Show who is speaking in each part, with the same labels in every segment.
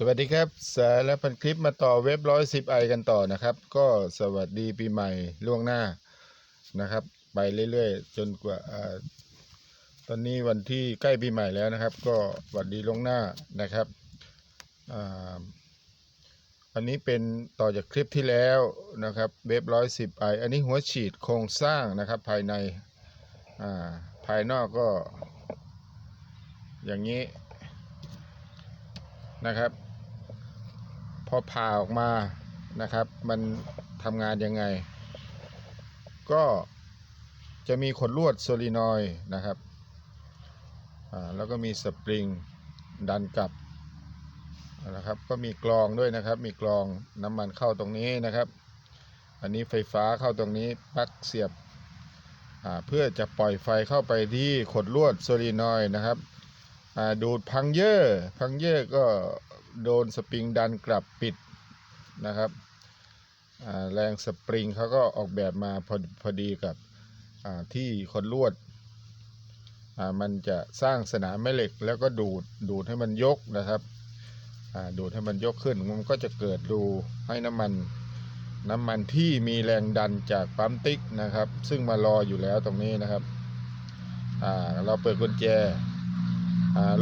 Speaker 1: สวัสดีครับสารพันคลิปมาต่อเว็บร้อยสิบไอกันต่อนะครับ ก็สวัสดีปีใหม่ล่วงหน้านะครับ ไปเรื่อยๆ จนกว่าอตอนนี้วันที่ใกล้ปีใหม่แล้วนะครับ ก็สวัสดีล่วงหน้านะครับอันนี้เป็นต่อจากคลิปที่แล้วนะครับเว็บร้อยสิบไออันนี้หัวฉีดโครงสร้างนะครับภายในภายนอกก็ อย่างนี้นะครับ พอผ่าออกมานะครับ มันทำงานยังไง ก็จะมีขดลวดโซลีนอยนะครับอ่าแล้วก็มีสปริงดันกลับนะครับ ก็มีกรองด้วยนะครับ มีกรองน้ำมันเข้าตรงนี้นะครับ อันนี้ไฟฟ้าเข้าตรงนี้ปลั๊กเสียบอ่าเพื่อจะปล่อยไฟเข้าไปที่ขดลวดโซลีนอยนะครับอ่าดูดพังเยอร์พังเยอร์ก็ โดนสปริงดันกลับปิดนะครับแรงสปริงเขาก็ออกแบบมาพอพอดีกับที่คนลวด มันจะสร้างสนามแม่เหล็กแล้วก็ดูดดูดให้มันยกนะครับดูดให้มันยกขึ้นมันก็จะเกิดรูให้น้ำมันน้ำมันที่มีแรงดันจากปั๊มติ๊กนะครับ ซึ่งมารออยู่แล้วตรงนี้นะครับเราเปิดกุญแจ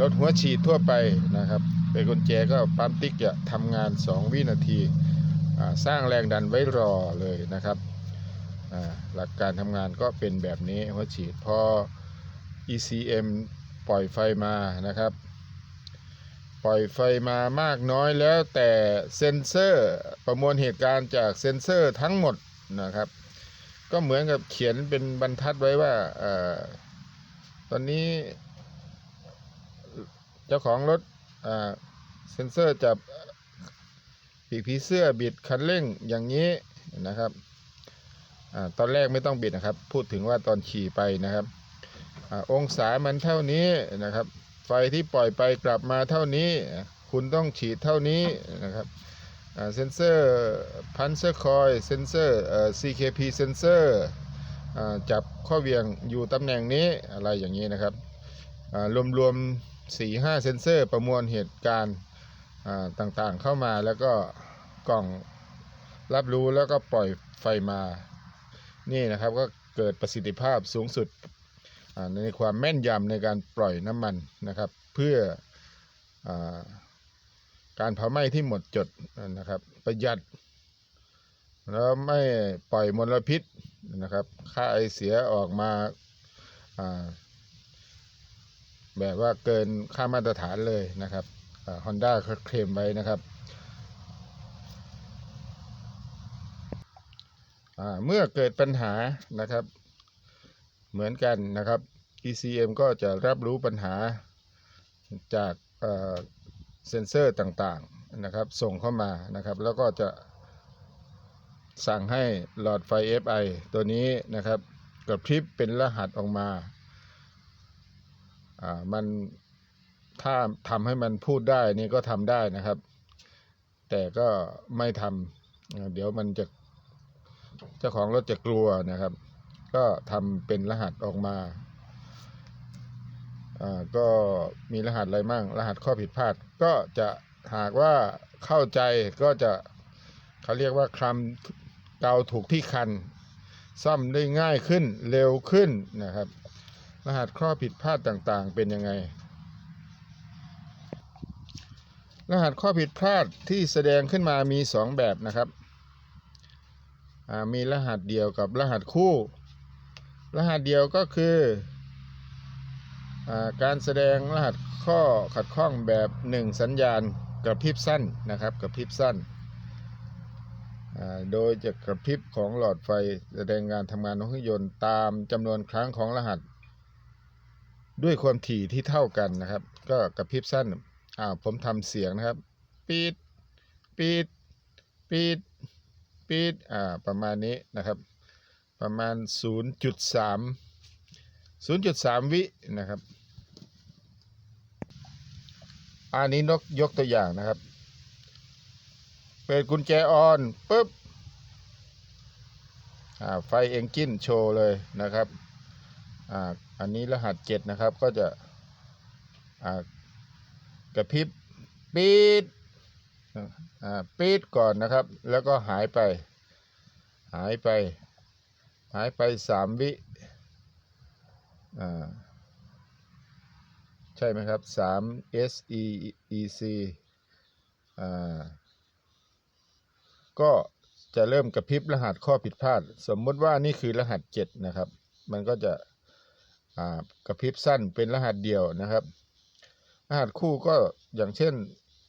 Speaker 1: รถหัวฉีดทั่วไปนะครับ เป็นกุญแจก็ปั๊มติ๊กจะทำงาน 2 วินาทีสร้างแรงดันไว้รอเลยนะครับหลักการทำงานก็เป็นแบบนี้หัวฉีดพอ ECM ปล่อยไฟมานะครับ ปล่อยไฟมามากน้อยแล้วแต่เซ็นเซอร์ประมวลเหตุการณ์จากเซ็นเซอร์ทั้งหมดนะครับ ก็เหมือนกับเขียนเป็นบรรทัดไว้ว่าอตอนนี้ เจ้าของรถ เซ็นเซอร์จับปีกผีเสื้อบิดคันเร่งอย่างนี้นะครับอตอนแรกไม่ต้องบิดนะครับ พูดถึงว่าตอนขี่ไปนะครับอองศามันเท่านี้นะครับ ไฟที่ปล่อยไปกลับมาเท่านี้ คุณต้องฉีดเท่านี้นะครับเซนเซอร์พันเซอร์คอยเซนเซอร์ CKP เซนเซอร์จับข้อเวียงอยู่ตำแหน่งนี้อะไรอย่างนี้นะครับรวมๆ สี่ห้าเซนเซอร์ประมวลเหตุการณ์ต่างๆเข้ามาแล้วก็กล่องรับรู้แล้วก็ปล่อยไฟมา นี่นะครับก็เกิดประสิทธิภาพสูงสุดในความแม่นยำในการปล่อยน้ำมันนะครับ เพื่ออการเผาไหม้ที่หมดจดนะครับ ประหยัด แล้วไม่ปล่อยมลพิษนะครับ ค่าไอเสียออกมาา แบบว่าเกินค่ามาตรฐานเลยนะครับฮอนด้าเขาเคลมไว้นะครับเมื่อเกิดปัญหานะครับ เหมือนกันนะครับ ECM ก็จะรับรู้ปัญหาจากเซนเซอร์ต่างๆนะครับ ส่งเข้ามานะครับ แล้วก็จะสั่งให้หลอดไฟ FI ตัวนี้นะครับกระพริบเป็นรหัสออกมา มันถ้าทำให้มันพูดได้นี่ก็ทำได้นะครับ แต่ก็ไม่ทำอ่าเดี๋ยวมันจะเจ้าของรถจะกลัวนะครับ ก็ทำเป็นรหัสออกมาอ่าก็มีรหัสอะไรมั่ง รหัสข้อผิดพลาด ก็จะหากว่าเข้าใจก็จะเขาเรียกว่าคลำเกาถูกที่คัน ซ่อมได้ง่ายขึ้นเร็วขึ้นนะครับ รหัสข้อผิดพลาดต่างๆ เป็นยังไง รหัสข้อผิดพลาดที่แสดงขึ้นมามี 2 แบบนะครับอ่ามีรหัสเดียวกับรหัสคู่ รหัสเดียวก็คืออาการแสดงรหัสข้อขัดข้องแบบ 1 สัญญาณกระพริบสั้นนะครับกระพริบสั้นอ่าโดยจะกระพริบของหลอดไฟแสดงงานทำงานของเครื่องยนต์ตามจำนวนครั้งของรหัส ด้วยความถี่ที่เท่ากันนะครับ ก็กระพริบสั้นอ่าผมทำเสียงนะครับปีดปีดปีดปีดอ่าประมาณนี้นะครับ ประมาณ 0.3 0.3 วินะครับ อันนี้นกยกตัวอย่างนะครับ เปิดกุญแจออนปุ๊บไฟเอนจินโชว์เลยนะครับ อันนี้รหัสเจ็ดนะครับก็จะกระพริบปีดปีดก่อนนะครับ แล้วก็หายไป หายไป หายไปสามวิใช่ไหมครับสาม S E E C ก็จะเริ่มกระพริบรหัสข้อผิดพลาด สมมติว่านี่คือรหัส 7 นะครับ มันก็จะ กระพริบสั้นเป็นรหัสเดียวนะครับ รหัสคู่ก็อย่างเช่น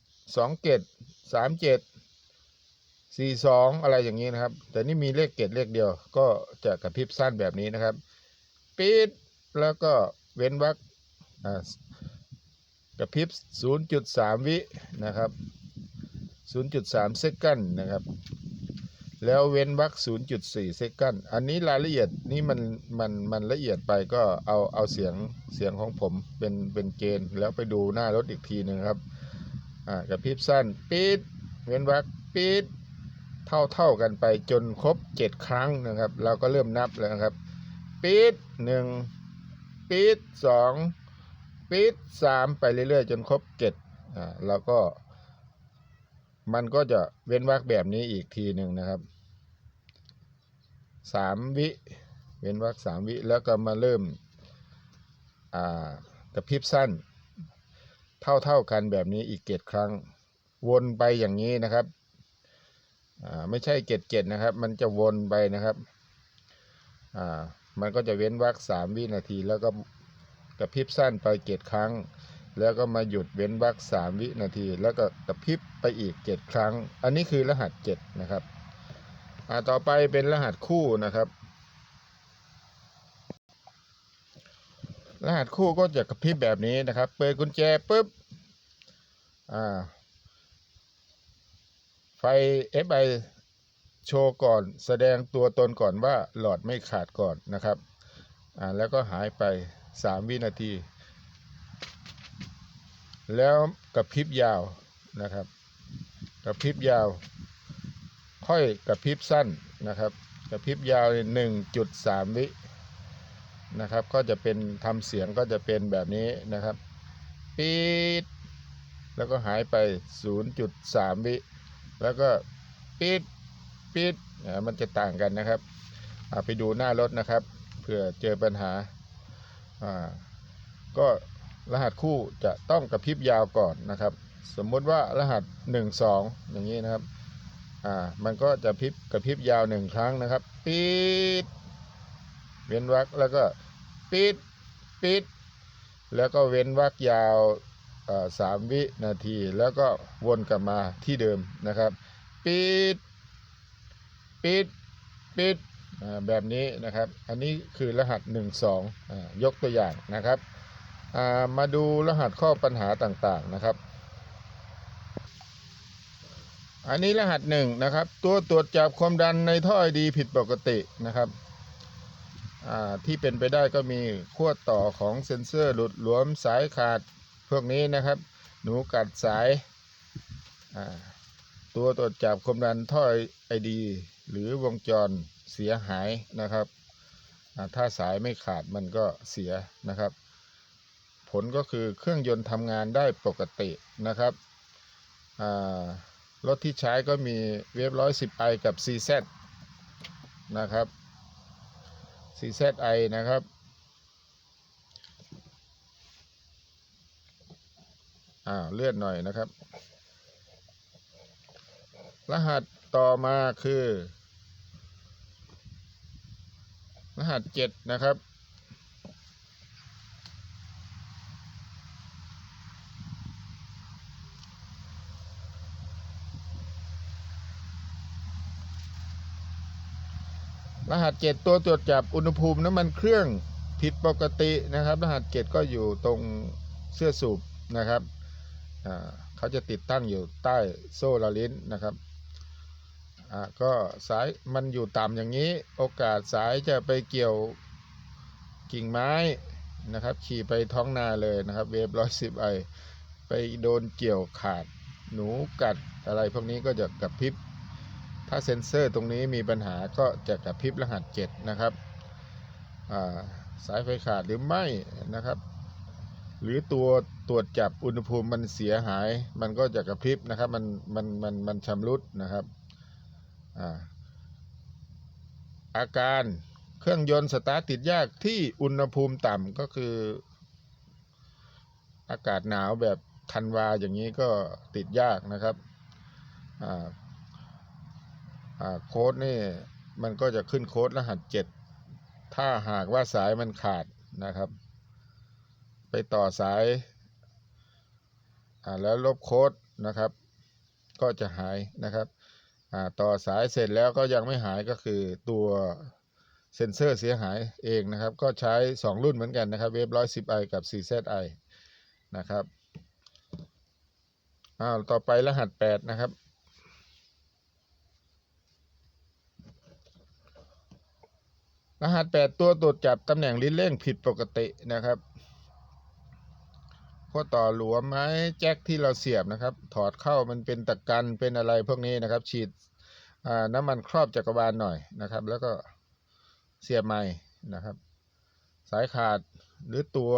Speaker 1: 2เกต3เกต4 2อะไรอย่างนี้นะครับ แต่นี่มีเลขเกตเลขเดียว ก็จะกระพริบสั้นแบบนี้นะครับ ปิดแล้วก็เว้นวรรคกระพริบ 0.3 วินะครับ 0.3 เซคันนะครับ แล้วเว้นวรรค0.4เซคันด์อันนี้รายละเอียดนี่มันมันมันละเอียดไปก็เอาเอาเสียงเสียงของผมเป็นเป็นเกณฑ์แล้วไปดูหน้ารถอีกทีหนึ่งครับ อ่ากระพริบสั้นปิดเว้นวรรคปิดเท่าเท่ากันไปจนครบ 7 ครั้งนะครับ เราก็เริ่มนับแล้วนะครับปิดหนึ่งปิดสองปิดสามไปเรื่อยๆ จนครบเจ็ดอ่าแล้วก็ มันก็จะเว้นวรรคแบบนี้อีกทีหนึ่งนะครับสามวิ เว้นวรรคสามวิแล้วก็มาเริ่มกระพริบสั้น เท่าเท่าๆกันแบบนี้อีกเจ็ดครั้ง วนไปอย่างนี้นะครับไม่ใช่เจ็ดเจ็ดนะครับ มันจะวนไปนะครับมันก็จะเว้นวรรคสามวินาที แล้วก็กระพริบสั้นไปเจ็ดครั้ง แล้วก็มาหยุดเว้นวรรคสามวินาที แล้วก็กระพริบไปอีกเจ็ดครั้ง อันนี้คือรหัสเจ็ดนะครับอ่าต่อไปเป็นรหัสคู่นะครับ รหัสคู่ก็จะกระพริบแบบนี้นะครับ เปิดกุญแจปุ๊บอ่าไฟ FI โชว์ก่อนแสดงตัวตนก่อนว่าหลอดไม่ขาดก่อนนะครับอ่าแล้วก็หายไป 3 วินาที แล้วกระพริบยาวนะครับกระพริบยาว ค่อยกระพริบสั้นนะครับกระพริบยาวหนึ่งจุดสามวินะครับ ก็จะเป็นทำเสียงก็จะเป็นแบบนี้นะครับปีดแล้วก็หายไป 0.3 วิ แล้วก็ปิดปิดอ่ามันจะต่างกันนะครับไปดูหน้ารถนะครับ เผื่อเจอปัญหาอ่าก็ รหัสคู่จะต้องกระพริบยาวก่อนนะครับ สมมุติว่ารหัส 1 2 อย่างนี้นะครับอ่ามันก็จะพริบกระพริบยาวหนึ่งครั้งนะครับปิดเว้นวรรคแล้วก็ปิดปิด แล้วก็เว้นวรรคยาวอ่าสามวินาที แล้วก็วนกลับมาที่เดิมนะครับปิดปิดปิดอ่าแบบนี้นะครับ อันนี้คือรหัส 1 2อ่ายกตัวอย่างนะครับ มาดูรหัสข้อปัญหาต่างๆนะครับ อันนี้รหัสหนึ่งนะครับ ตัวตรวจจับความดันในท่อไอดีผิดปกตินะครับที่เป็นไปได้ก็มีขั้วต่อของเซ็นเซอร์หลุดหลวมสายขาดพวกนี้นะครับ หนูกัดสายาตัวตรวจจับความดันท่อไอดี หรือวงจรเสียหายนะครับ ถ้าสายไม่ขาดมันก็เสียนะครับ ผลก็คือเครื่องยนต์ทำงานได้ปกตินะครับรถที่ใช้ก็มีเวฟร้อยสิบไอกับ CZ นะครับ CZI นะครับอ่าเลื่อนหน่อยนะครับ รหัสต่อมาคือ รหัสเจ็ดนะครับ รหัสเจ็ดตัวตรวจจับอุณหภูมิน้ำมันเครื่องผิดปกตินะครับ รหัสเจ็ดก็อยู่ตรงเสื้อสูบนะครับเขาจะติดตั้งอยู่ใต้โซ่ลาลิ้นนะครับก็สายมันอยู่ต่ำอย่างนี้โอกาสสายจะไปเกี่ยวกิ่งไม้นะครับ ขี่ไปท้องนาเลยนะครับ เวฟร้อยสิบไอไปโดนเกี่ยวขาดหนูกัดอะไรพวกนี้ก็จะกระพริบ ถ้าเซ็นเซอร์ตรงนี้มีปัญหาก็จะกระพริบรหัส 7 นะครับาสายไฟขาดหรือไม่นะครับ หรือตัวตรวจจับอุณหภูมิมันเสียหาย มันก็จะกระพริบนะครับ มันมันมันมันชำรุดนะครับอาอาการเครื่องยนต์สตาร์ทติดยากที่อุณหภูมิต่ำก็คือ อากาศหนาวแบบธันวาอย่างนี้ก็ติดยากนะครับอา โค้ดนี่มันก็จะขึ้นโค้ดรหัสเจ็ดถ้าหากว่าสายมันขาดนะครับ ไปต่อสายแล้วลบโค้ดนะครับ ก็จะหายนะครับต่อสายเสร็จแล้วก็ยังไม่หายก็คือตัวเซ็นเซอร์เสียหายเองนะครับ ก็ใช้ 2 รุ่นเหมือนกันนะครับ เวฟร้อยสิบไอกับ 4ZI นะครับอ้าวต่อไปรหัส 8 นะครับ รหัส 8 ตัวตรวจจับตำแหน่งลิ้นเร่งผิดปกตินะครับข้อต่อหลวมไหมแจ็คที่เราเสียบนะครับ ถอดเข้ามันเป็นตะกันเป็นอะไรพวกนี้นะครับ ฉีดน้ำมันครอบจักรวาลหน่อยนะครับ แล้วก็เสียบใหม่นะครับ สายขาดหรือตัว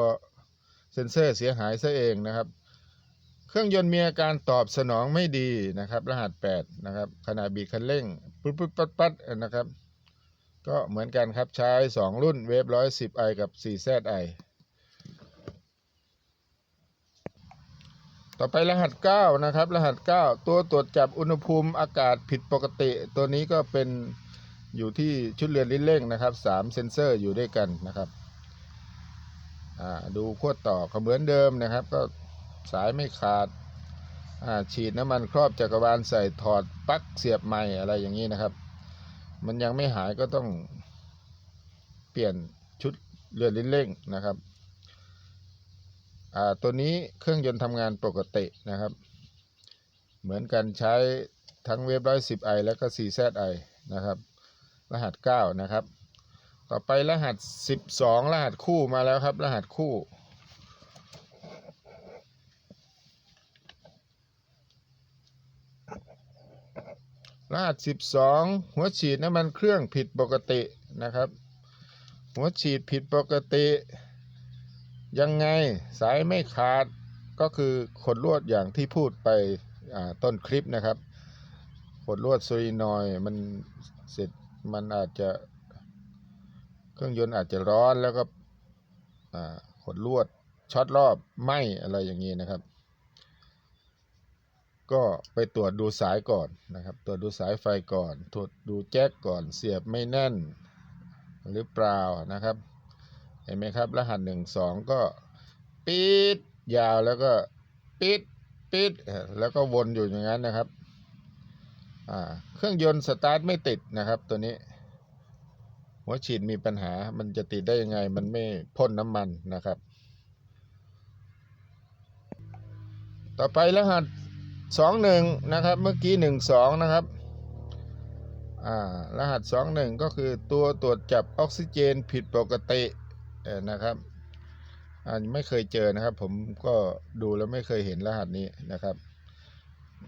Speaker 1: เซ็นเซอร์เสียหายซะเองนะครับ เครื่องยนต์มีอาการตอบสนองไม่ดีนะครับ รหัส 8 นะครับขณะบีบคันเร่งปุ๊บปุ๊บปัดปัดนะครับ ก็เหมือนกันครับใช้ 2 รุ่นเวฟร้อยสิบไอกับ 4ZI ต่อไปรหัส 9 นะครับ รหัส 9 ตัวตรวจจับอุณหภูมิอากาศผิดปกติ ตัวนี้ก็เป็นอยู่ที่ชุดเรือนลิ้นเร่งนะครับ 3 เซนเซอร์อยู่ด้วยกันนะครับดูขั้วต่อก็เหมือนเดิมนะครับ ก็สายไม่ขาดฉีดน้ำมันครอบจักรวาลใส่ถอดปลั๊กเสียบใหม่อะไรอย่างนี้นะครับ มันยังไม่หายก็ต้องเปลี่ยนชุดเรือนลิ้นเร่งนะครับ อ่า ตัวนี้เครื่องยนต์ทำงานปกตินะครับ เหมือนกันใช้ทั้งเวฟร้อยสิบไอแล้วก็ 4ZI นะครับ รหัส9นะครับ ต่อไปรหัส12รหัสคู่มาแล้วครับ รหัสคู่ รหัส12 หัวฉีดน้ำมันเครื่องผิดปกตินะครับ หัวฉีดผิดปกติ ยังไงสายไม่ขาดก็คือขดลวดอย่างที่พูดไปต้นคลิปนะครับ ขดลวดซลินอยมันเสร็จมันอาจจะเครื่องยนต์อาจจะร้อนแล้วก็ขดลวดช็อตรอบไหมอะไรอย่างนี้นะครับ ก็ไปตรวจดูสายก่อนนะครับ ตรวจดูสายไฟก่อน ตรวจดูแจ็คก่อน เสียบไม่แน่นหรือเปล่านะครับ เห็นไหมครับ รหัสหนึ่งสองก็ปิดยาวแล้วก็ปิดปิดแล้วก็วนอยู่อย่างนั้นนะครับ เครื่องยนต์สตาร์ทไม่ติดนะครับตัวนี้ หัวฉีดมีปัญหา มันจะติดได้ยังไง มันไม่พ่นน้ำมันนะครับ ต่อไปรหัส สองหนึ่งนะครับเมื่อกี้หนึ่งสองนะครับรหัสสองหนึ่งก็คือตัวตรวจจับออกซิเจนผิดปกตินะครับอ่าไม่เคยเจอนะครับ ผมก็ดูแล้วไม่เคยเห็นรหัสนี้นะครับ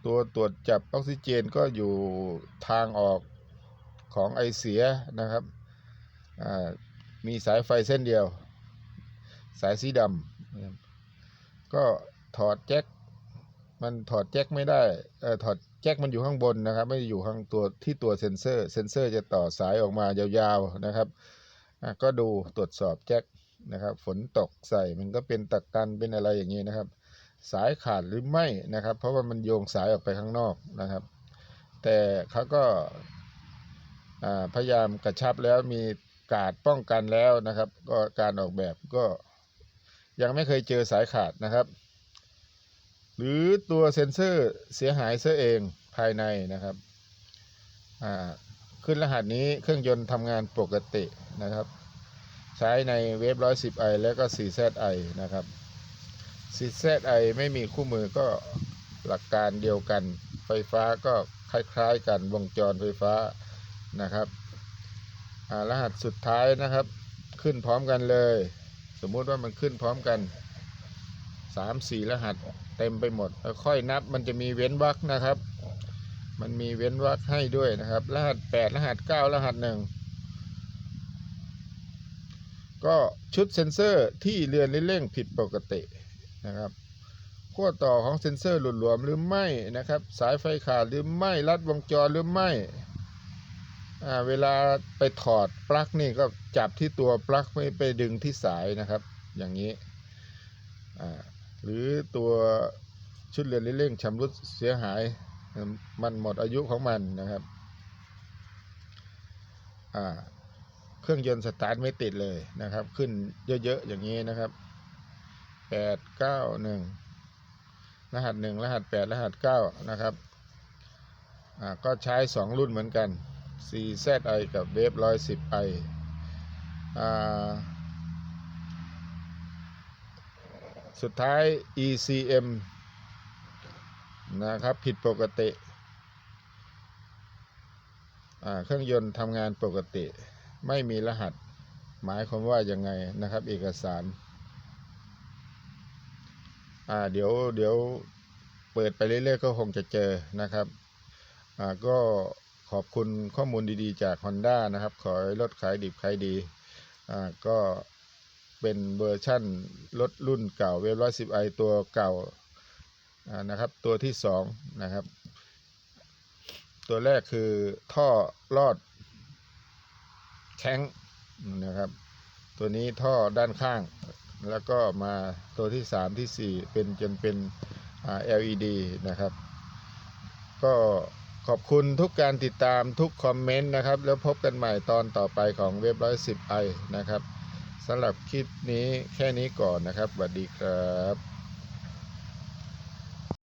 Speaker 1: ตัวตรวจจับออกซิเจนก็อยู่ทางออกของไอเสียนะครับมีสายไฟเส้นเดียว สายสีดำก็ถอดแจ็ค มันถอดแจ็คไม่ได้เอ่อถอดแจ็คมันอยู่ข้างบนนะครับ ไม่ได้อยู่ข้างตัวที่ตัวเซ็นเซอร์เซ็นเซอร์จะต่อสายออกมายาวๆนะครับอะก็ดูตรวจสอบแจ็คนะครับฝนตกใส่มันก็เป็นตะกันเป็นอะไรอย่างนี้นะครับ สายขาดหรือไม่นะครับ เพราะว่ามันโยงสายออกไปข้างนอกนะครับ แต่เขาก็พยายามกระชับแล้วมีกาดป้องกันแล้วนะครับ ก็การออกแบบก็ยังไม่เคยเจอสายขาดนะครับ รือตัวเซ็นเซอร์เสียหายเสียเองภายในนะครับอ่าขึ้นรหัสนี้เครื่องยนต์ทำงานปกตินะครับ ใช้ในเวฟ 110 i แล้วก็ 4ZI นะครับ 4ZI ไม่มีคู่มือก็หลักการเดียวกัน ไฟฟ้าก็คล้ายๆกันวงจรไฟฟ้านะครับอ่ารหัสสุดท้ายนะครับ ขึ้นพร้อมกันเลย สมมุติว่ามันขึ้นพร้อมกัน 3 4 รหัส ต็มไปหมดแล้วค่อยนับมันจะมีเว้นวรรคนะครับ มันมีเว้นวรรคให้ด้วยนะครับ รหัส 8 รหัส 9 รหัส 1 ก็ชุดเซ็นเซอร์ที่เรือนเร่งผิดปกตินะครับขั้วต่อของเซ็นเซอร์หลุดหลวมหรือไม่นะครับ สายไฟขาดหรือไม่รัดวงจรหรือไม่เวลาไปถอดปลั๊กนี่ก็จับที่ตัวปลั๊กไม่ไปดึงที่สายนะครับ อย่างนี้ หรือตัวชุดเรือนเร่งชำรุดเสียหาย มันหมดอายุของมันนะครับเครื่องยนต์สตาร์ทไม่ติดเลยนะครับ ขึ้นเยอะๆอย่างนี้นะครับแปดเก้าหนึ่งรหัสหนึ่งรหัสแปดรหัสเก้านะครับก็ใช้สองรุ่นเหมือนกัน CZI กับเวฟร้อยสิบไออ่า สุดท้าย ECM นะครับ ผิดปกติเครื่องยนต์ทำงานปกติ ไม่มีรหัส หมายความว่ายังไงนะครับ เอกสารเดี๋ยวเดี๋ยวเปิดไปเรื่อยๆ ก็คงจะเจอนะครับก็ขอบคุณข้อมูลดีๆ จาก Honda นะครับ ขอให้รถขายดิบขายดีก็ เป็นเวอร์ชั่นรถรุ่นเก่าเวฟร้อยสิบไอตัวเก่านะครับ ตัวที่สองนะครับ ตัวแรกคือท่อลอดแข้งนะครับ ตัวนี้ท่อด้านข้าง แล้วก็มาตัวที่สามที่สี่เป็นจนเป็น LED นะครับ ก็ขอบคุณทุกการติดตามทุกคอมเมนต์นะครับ แล้วพบกันใหม่ตอนต่อไปของเว็บร้อยสิบไอนะครับ สำหรับคลิปนี้แค่นี้ก่อนนะครับสวัสดีครับ